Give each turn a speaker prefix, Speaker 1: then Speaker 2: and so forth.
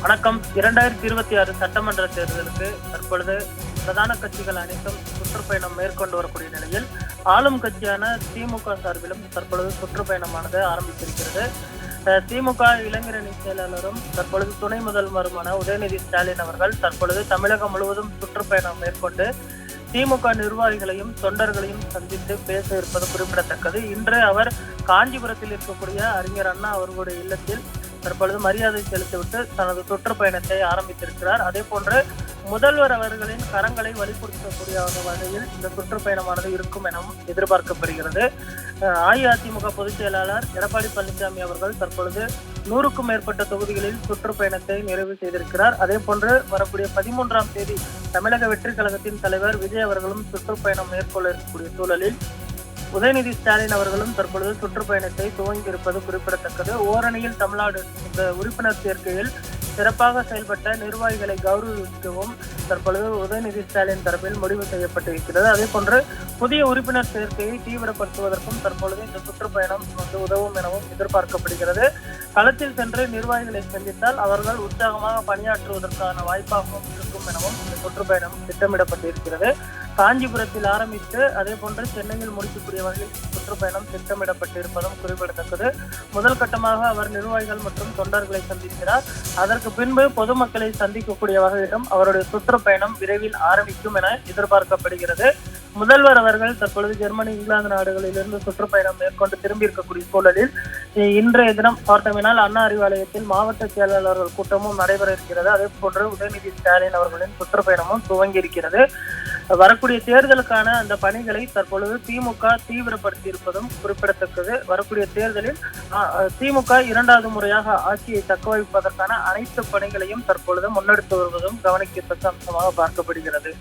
Speaker 1: வணக்கம். இரண்டாயிரத்தி இருபத்தி ஆறு சட்டமன்ற தேர்தலுக்கு தற்பொழுது பிரதான கட்சிகள் அனைத்தும் சுற்றுப்பயணம் மேற்கொண்டு வரக்கூடிய நிலையில் ஆளும் கட்சியான திமுக சார்பிலும் தற்பொழுது சுற்றுப்பயணமானது ஆரம்பித்திருக்கிறது. திமுக இளைஞரணி செயலாளரும் தற்பொழுது துணை முதல்வருமான உதயநிதி ஸ்டாலின் அவர்கள் தற்பொழுது தமிழகம் முழுவதும் சுற்றுப்பயணம் மேற்கொண்டு திமுக நிர்வாகிகளையும் தொண்டர்களையும் சந்தித்து பேச இருப்பது குறிப்பிடத்தக்கது. இன்று அவர் காஞ்சிபுரத்தில் இருக்கக்கூடிய அறிஞர் அண்ணா அவர்களுடைய இல்லத்தில் தற்பொழுது மரியாதை செலுத்திவிட்டு தனது சுற்றுப்பயணத்தை ஆரம்பித்திருக்கிறார். அதே போன்று முதல்வர் அவர்களின் கரங்களை வலியுறுத்தக்கூடிய வகையில் இந்த சுற்றுப்பயணமானது இருக்கும் எனவும் எதிர்பார்க்கப்படுகிறது. அஇஅதிமுக பொதுச் செயலாளர் எடப்பாடி பழனிசாமி அவர்கள் தற்பொழுது நூறுக்கும் மேற்பட்ட தொகுதிகளில் சுற்றுப்பயணத்தை நிறைவு செய்திருக்கிறார். அதே போன்று வரக்கூடிய பதிமூன்றாம் தேதி தமிழக வெற்றி கழகத்தின் தலைவர் விஜய் அவர்களும் சுற்றுப்பயணம் மேற்கொள்ள இருக்கக்கூடிய சூழலில் உதயநிதி ஸ்டாலின் அவர்களும் தற்பொழுது சுற்றுப்பயணத்தை துவங்கி இருப்பது குறிப்பிடத்தக்கது. ஓரணியில் தமிழ்நாடு இந்த உறுப்பினர் சேர்க்கையில் சிறப்பாக செயல்பட்ட நிர்வாகிகளை கௌரவிக்கவும் தற்பொழுது உதயநிதி ஸ்டாலின் தரப்பில் முடிவு செய்யப்பட்டிருக்கிறது. அதே போன்று புதிய உறுப்பினர் சேர்க்கையை தீவிரப்படுத்துவதற்கும் தற்பொழுது இந்த சுற்றுப்பயணம் வந்து உதவும் எனவும் எதிர்பார்க்கப்படுகிறது. களத்தில் சென்று நிர்வாகிகளை சந்தித்தால் அவர்கள் உற்சாகமாக பணியாற்றுவதற்கான வாய்ப்பாகவும் இருக்கும் எனவும் இந்த சுற்றுப்பயணம் திட்டமிடப்பட்டிருக்கிறது. காஞ்சிபுரத்தில் ஆரம்பித்து அதே போன்று சென்னையில் முடிக்கக்கூடிய வகையில் சுற்றுப்பயணம் திட்டமிடப்பட்டிருப்பதும் குறிப்பிடத்தக்கது. முதல் கட்டமாக அவர் நிர்வாகிகள் மற்றும் தொண்டர்களை சந்திக்கிறார். அதற்கு பின்பு பொதுமக்களை சந்திக்கக்கூடிய வகையிலும் அவருடைய சுற்றுப்பயணம் விரைவில் ஆரம்பிக்கும் என எதிர்பார்க்கப்படுகிறது. முதல்வர் அவர்கள் தற்பொழுது ஜெர்மனி இங்கிலாந்து நாடுகளிலிருந்து சுற்றுப்பயணம் மேற்கொண்டு திரும்பி இருக்கக்கூடிய சூழலில் இன்றைய தினம் பார்த்தோம்னால் அண்ணா அறிவாலயத்தில் மாவட்ட செயலாளர்கள் கூட்டமும் நடைபெற இருக்கிறது. அதே போன்று உதயநிதி ஸ்டாலின் அவர்களின் சுற்றுப்பயணமும் துவங்கி இருக்கிறது வரக்கூடிய தேர்தலுக்கான அந்த பணிகளை தற்பொழுது திமுக தீவிரப்படுத்தி இருப்பதும் குறிப்பிடத்தக்கது. வரக்கூடிய தேர்தலில் திமுக இரண்டாவது முறையாக ஆட்சியை தக்கவைப்பதற்கான அனைத்து பணிகளையும் தற்பொழுது முன்னெடுத்து வருவதும் கவனிக்கத்தக்க அம்சமாக பார்க்கப்படுகிறது.